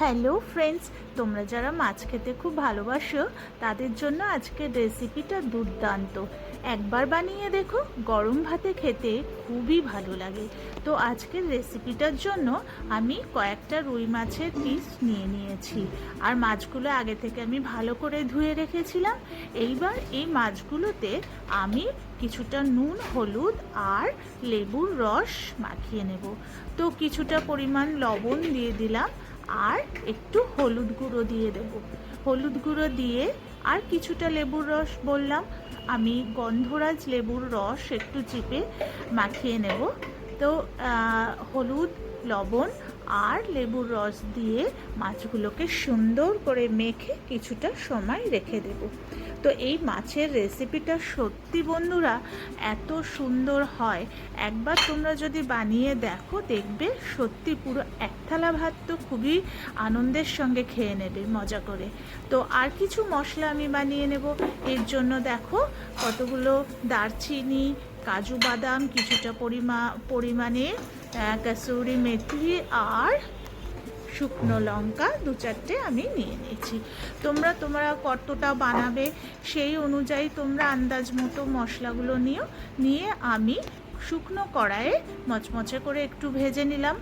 Hello friends তোমরা যারা মাছ খেতে খুব ভালোবাসো, তাদের জন্য আজকের রেসিপিটা দুর্দান্ত। একবার বানিয়ে দেখো, গরম ভাতে খেতে খুবই ভালো লাগে। তো আজকের রেসিপিটার জন্য আমি কয়েকটা রুই মাছের পিস নিয়ে নিয়েছি। আর মাছগুলো আগে থেকে আমি ভালো করে ধুয়ে রেখেছিলাম। এইবার এই মাছগুলোতে আমি কিছুটা নুন, হলুদ আর লেবুর রস মাখিয়ে নেব। তো কিছুটা পরিমাণ লবণ দিয়ে দিলাম। আর একটু হলুদ গুঁড়ো দিয়ে দেব। হলুদ গুঁড়ো দিয়ে আর কিছুটা লেবুর রস বললাম। আমি গন্ধরাজ লেবুর রস একটু চিপে মাখিয়ে নেব। তো হলুদ, লবণ আর লেবুর রস দিয়ে মাছগুলোকে সুন্দর করে মেখে কিছুটা সময় রেখে দেব। তো এই মাছের রেসিপিটা সত্যি বন্ধুরা এত সুন্দর হয়। একবার তোমরা যদি বানিয়ে দেখো, দেখবে সত্যি পুরো এক থালা ভাত তো খুবই আনন্দের সঙ্গে খেয়ে নেবে, মজা করে। তো আর কিছু মশলা আমি বানিয়ে নেব। এর জন্য দেখো কতগুলো দারচিনি কাজু বাদাম কিছুটা পরিমা পরিমাণে কাসুরি মেথি আর শুকনো লঙ্কা দু চারটে আমি নিয়ে নিয়েছি। তোমরা তোমরা কতটা বানাবে সেই অনুযায়ী তোমরা আন্দাজ মতো মশলাগুলো নিও। নিয়ে আমি শুকনো কড়াইয়ে মচমচে করে একটু ভেজে নিলাম।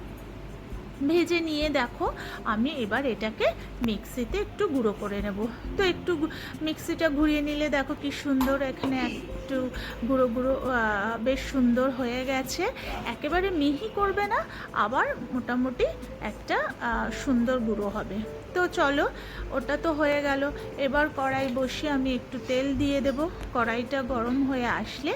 ভেজে নিয়ে দেখো, আমি এবার এটাকে মিক্সিতে একটু গুঁড়ো করে নেব। তো একটু মিক্সিটা ঘুরিয়ে নিলে দেখো কি সুন্দর এখানে একটু গুঁড়ো গুঁড়ো বেশ সুন্দর হয়ে গেছে। একেবারে মিহি করবে না, আবার মোটামুটি একটা সুন্দর গুঁড়ো হবে। তো চলো, ওটা তো হয়ে গেল। এবার কড়াই বসিয়ে আমি একটু তেল দিয়ে দেব। কড়াইটা গরম হয়ে আসলে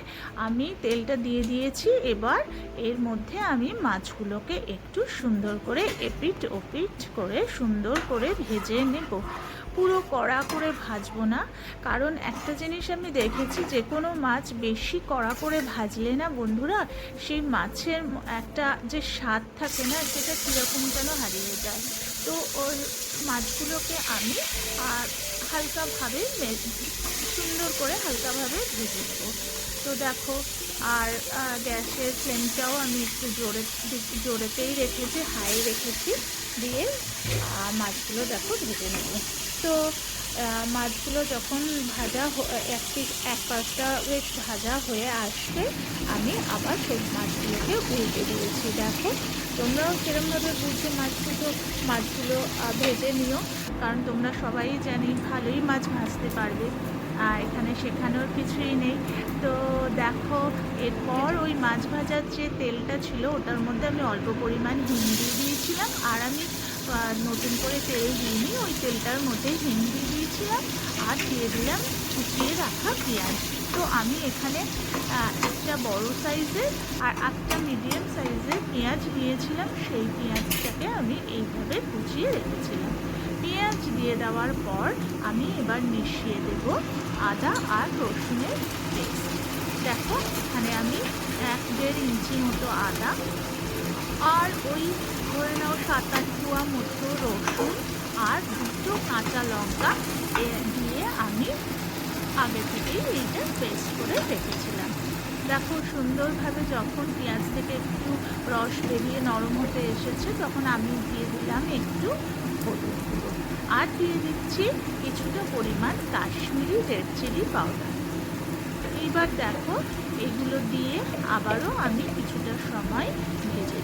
আমি তেলটা দিয়ে দিয়েছি। এবার এর মধ্যে আমি মাছগুলোকে একটু সুন্দর করে এপিট ওপিট করে সুন্দর করে ভেজে নেব। পুরো কড়া করে ভাজবো না। কারণ একটা জিনিস আমি দেখেছি, যে কোনো মাছ বেশি কড়া করে ভাজলে না বন্ধুরা, সেই মাছের একটা যে স্বাদ থাকে না, সেটা কীরকম যেন হারিয়ে যায়। তো ওই মাছগুলোকে আমি, আর হালকাভাবে সুন্দর করে হালকাভাবে ভেজে নেব। তো দেখো, আর গ্যাসের ফ্লেমটাও আমি একটু জোরে জোরেতেই রেখেছি, হাই রেখেছি, দিয়ে মাছগুলো দেখো ভেজে নেব। তো মাছগুলো যখন ভাজা হ- এক পাশটা বেশ ভাজা হয়ে আসবে আমি আবার সেই মাছগুলোকে উল্টে দিয়েছি। দেখো, তোমরাও সেরমভাবে বুঝে মাছগুলো মাছগুলো ভেজে নিও, কারণ তোমরা সবাই জানি ভালোই মাছ ভাজতে পারবে। আর এখানে সেখানেও কিছুই নেই। তো দেখো, এরপর ওই মাছ ভাজার যে তেলটা ছিল, ওটার মধ্যে আমি অল্প পরিমাণ হিং দিয়ে দিয়েছিলাম, আর আমি নতুন করে তেল দিইনি, ওই তেলটার মধ্যে হিং দিয়ে দিয়েছিলাম আর দিয়ে দিলাম কুচিয়ে রাখা পেঁয়াজ। তো আমি এখানে একটা বড় সাইজের আর একটা মিডিয়াম সাইজের পেঁয়াজ নিয়েছিলাম, সেই পেঁয়াজটাকে আমি এইভাবে কুচিয়ে রেখেছিলাম। পেঁয়াজ দিয়ে দেওয়ার পর আমি এবার মিশিয়ে দেব আদা আর রসুনের পেস্ট। দেখো, এখানে আমি এক দেড় ইঞ্চি মতো আদা আর ওই ধরে নাও সাত আট কুয়া মতো রসুন আর দুটো কাঁচা লঙ্কা দিয়ে আমি আগে থেকেই এইটা পেস্ট করে রেখেছিলাম। দেখো সুন্দরভাবে যখন পেঁয়াজ থেকে একটু রস বেরিয়ে নরম হতে এসেছে, তখন আমি দিয়ে দিলাম একটু হলুদ গুঁড়ো। আর দিয়ে দিচ্ছি কিছুটা পরিমাণ কাশ্মীরি রেড চিলি পাউডার। এইবার দেখো এগুলো দিয়ে আবারও আমি কিছুটা সময় ভেজে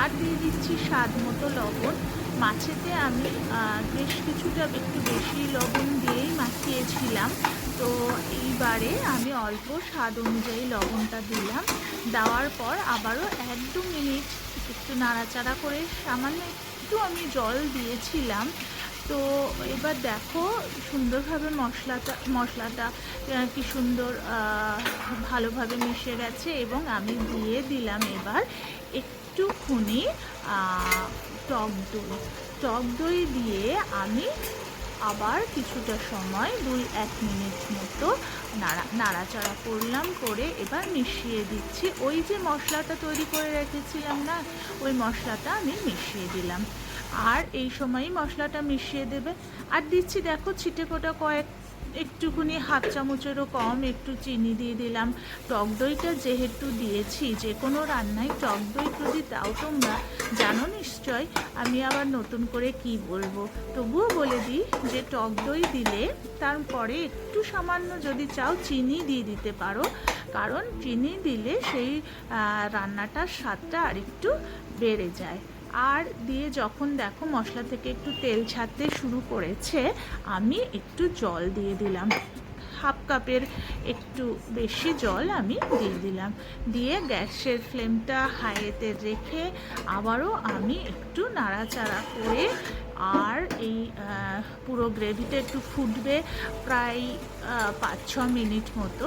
আর দিয়ে দিচ্ছি স্বাদ মতো লবণ। মাছেতে আমি বেশ কিছুটা, একটু বেশি লবণ দিয়েই মাখিয়েছিলাম। তো এইবারে আমি অল্প স্বাদ অনুযায়ী লবণটা দিলাম। দেওয়ার পর আবারও এক দু মিনিট একটু নাড়াচাড়া করে সামান্য একটু আমি জল দিয়েছিলাম। তো এবার দেখো সুন্দরভাবে মশলাটা মশলাটা কি সুন্দর ভালোভাবে মিশে গেছে এবং আমি দিয়ে দিলাম এবার একটুখানি টক দই। টক দই দিয়ে আমি আবার কিছুটা সময়, দুই এক মিনিট মতো নাড়া, নাড়াচাড়া করলাম করে এবার মিশিয়ে দিচ্ছি। ওই যে মশলাটা তৈরি করে রেখেছিলাম না, ওই মশলাটা আমি মিশিয়ে দিলাম। আর এই সময়ই মশলাটা মিশিয়ে দেবে। আর দিচ্ছি, দেখো, ছিটে কয়েক একটুখানি হাফ চামচেরও কম একটু চিনি দিয়ে দিলাম। টক দইটা যেহেতু দিয়েছি, যে কোনো রান্নায় টক দই যদি দাও তোমরা, জানো নিশ্চয় আমি আবার নতুন করে কি বলব। তবুও বলে দিই যে টক দই দিলে তারপরে একটু সামান্য যদি চাও চিনি দিয়ে দিতে পারো। কারণ চিনি দিলে সেই রান্নাটার স্বাদটা আরেকটু বেড়ে যায়। আর দিয়ে যখন দেখো মশলা থেকে একটু তেল ছাড়তে শুরু করেছে, আমি একটু জল দিয়ে দিলাম। হাফ কাপের একটু বেশি জল আমি দিয়ে দিলাম। দিয়ে গ্যাসের ফ্লেমটা হাইতে রেখে আবারও আমি একটু নাড়াচাড়া করে আর এই পুরো গ্রেভিটা একটু ফুটবে প্রায় পাঁচ ছ মিনিট মতো।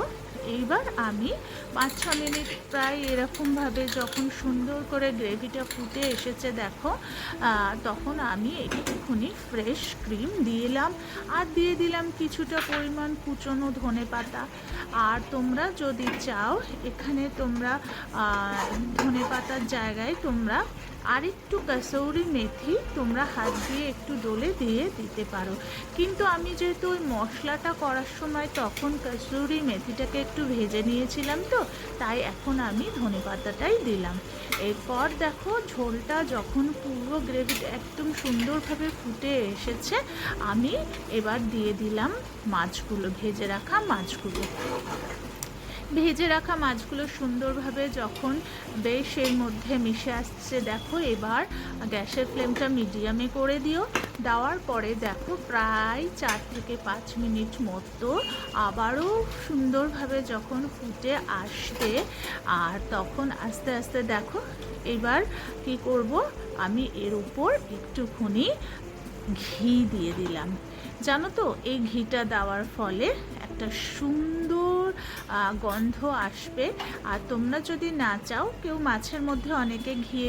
এইবার আমি পাঁচ ছ মিনিট প্রায় এরকমভাবে যখন সুন্দর করে গ্রেভিটা ফুটে এসেছে, দেখো তখন আমি একটুখানি ফ্রেশ ক্রিম দিলাম আর দিয়ে দিলাম কিছুটা পরিমাণ কুচনো ধনে পাতা। আর তোমরা যদি চাও, এখানে তোমরা ধনে পাতার জায়গায় তোমরা আরেকটু কাসৌরি মেথি তোমরা হাত দিয়ে একটু ডলে দিয়ে দিতে পারো। কিন্তু আমি যেহেতু ওই মশলাটা করার সময় তখন কাসৌরি মেথিটাকে একটু ভেজে নিয়েছিলাম তো, তাই এখন আমি ধনে পাতাটাই দিলাম। এরপর দেখো ঝোলটা যখন পুরো গ্রেভিটা একদম সুন্দরভাবে ফুটে এসেছে, আমি এবার দিয়ে দিলাম মাছগুলো, ভেজে রাখা মাছগুলো। ভেজে রাখা মাছগুলো সুন্দরভাবে যখন বেশ এর মধ্যে মিশে আসছে, দেখো এবার গ্যাসের ফ্লেমটা মিডিয়ামে করে দিও। দেওয়ার পরে দেখো প্রায় চার থেকে পাঁচ মিনিট মতো আবারও সুন্দরভাবে যখন ফুটে আসবে, আর তখন আস্তে আস্তে দেখো এবার কি করব, আমি এর উপর একটুখানি ঘি দিয়ে দিলাম। জানো তো, এই ঘিটা দেওয়ার ফলে একটা সুন্দর গন্ধ আসবে। আর তোমরা যদি না চাও, কেউ মাছের মধ্যে অনেকে ঘি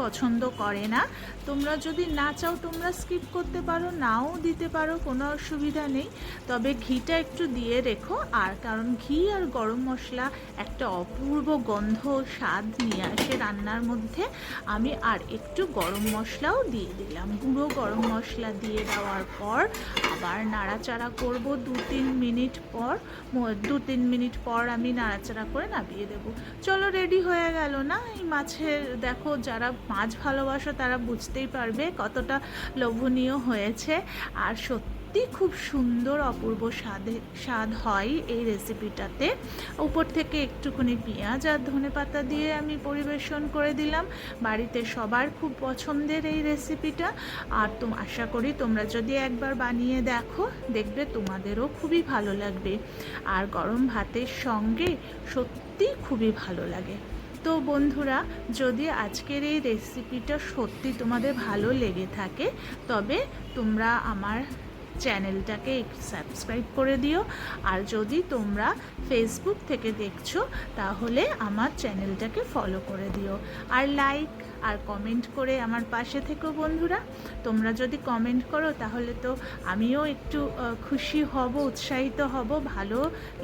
পছন্দ করে না। তোমরা যদি না চাও, তোমরা স্কিপ করতে পারো, নাও দিতে পারো, কোনো অসুবিধা নেই। তবে ঘিটা একটু দিয়ে রেখো। আর কারণ ঘি আর গরম মশলা একটা অপূর্ব গন্ধ, স্বাদ নিয়ে আসে রান্নার মধ্যে। আমি আর একটু গরম মশলাও দিয়ে দিলাম। গুঁড়ো গরম মশলা দিয়ে দেওয়ার পর আবার নাড়াচাড়া করব দু তিন মিনিট পর দু তিন মিনিট পর আমি নাড়াচাড়া করে নামিয়ে দেব। চলো রেডি হয়ে গেল না? এই মাছের, দেখো যারা মাছ ভালোবাসো তারা বুঝতেই পারবে কতটা লোভনীয় হয়েছে। আর সত্যি খুব সুন্দর অপূর্ব স্বাদে, স্বাদ হয় এই রেসিপিটাতে উপর থেকে একটুখানি পেঁয়াজ আর ধনে পাতা দিয়ে আমি পরিবেশন করে দিলাম। বাড়িতে সবার খুব পছন্দের এই রেসিপিটা আর তো আশা করি তোমরা যদি একবার বানিয়ে দেখো, দেখবে তোমাদেরও খুবই ভালো লাগবে। আর গরম ভাতের সঙ্গে সত্যি খুবই ভালো লাগে। তো বন্ধুরা, যদি আজকের এই রেসিপিটা সত্যি তোমাদের ভালো লেগে থাকে, তবে তোমরা আমার চ্যানেলটাকে সাবস্ক্রাইব করে দিও। আর যদি তোমরা ফেসবুক থেকে দেখছ, তাহলে আমার চ্যানেলটাকে ফলো করে দিও। আর লাইক আর কমেন্ট করে আমার পাশে থেকো বন্ধুরা। তোমরা যদি কমেন্ট করো, তাহলে তো আমিও একটু খুশি হব, উৎসাহিত হব। ভালো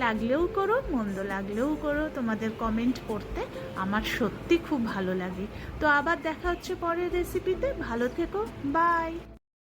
লাগলেও করো, মন্দ লাগলেও করো। তোমাদের কমেন্ট করতে আমার সত্যি খুব ভালো লাগে। তো আবার দেখা হচ্ছে পরের রেসিপিতে ভালো থেকো। বাই